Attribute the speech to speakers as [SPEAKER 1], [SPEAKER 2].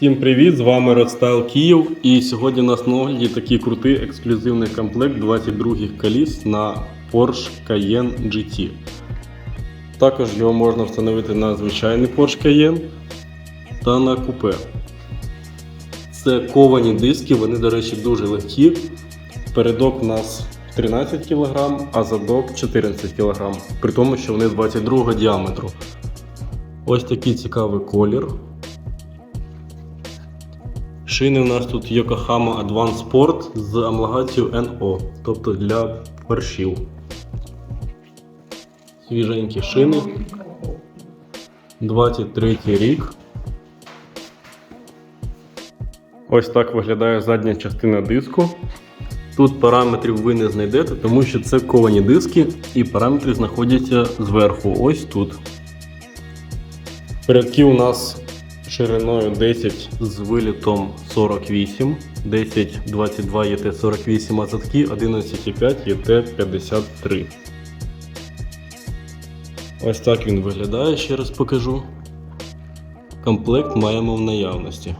[SPEAKER 1] Всім привіт! З вами Родстайл Київ. І сьогодні у нас на огляді такий крутий ексклюзивний комплект 22 коліс на Porsche Cayenne GT. Також його можна встановити на звичайний Porsche Cayenne та на купе. Це ковані диски, вони, до речі, дуже легкі. Передок у нас 13 кг, а задок 14 кг, при тому, що вони 22 діаметру. Ось такий цікавий колір. Шини у нас тут Yokohama Advanced Sport з амлагацією NO, тобто для першів. Свіженькі шини. 23 рік. Ось так виглядає задня частина диску. Тут параметрів ви не знайдете, тому що це ковані диски і параметри знаходяться зверху, ось тут. Передки у нас шириною 10 з вилітом 48, 10 22 єт 48, а 11,5 єт 53. Ось так він виглядає, ще раз покажу. Комплект маємо в наявності.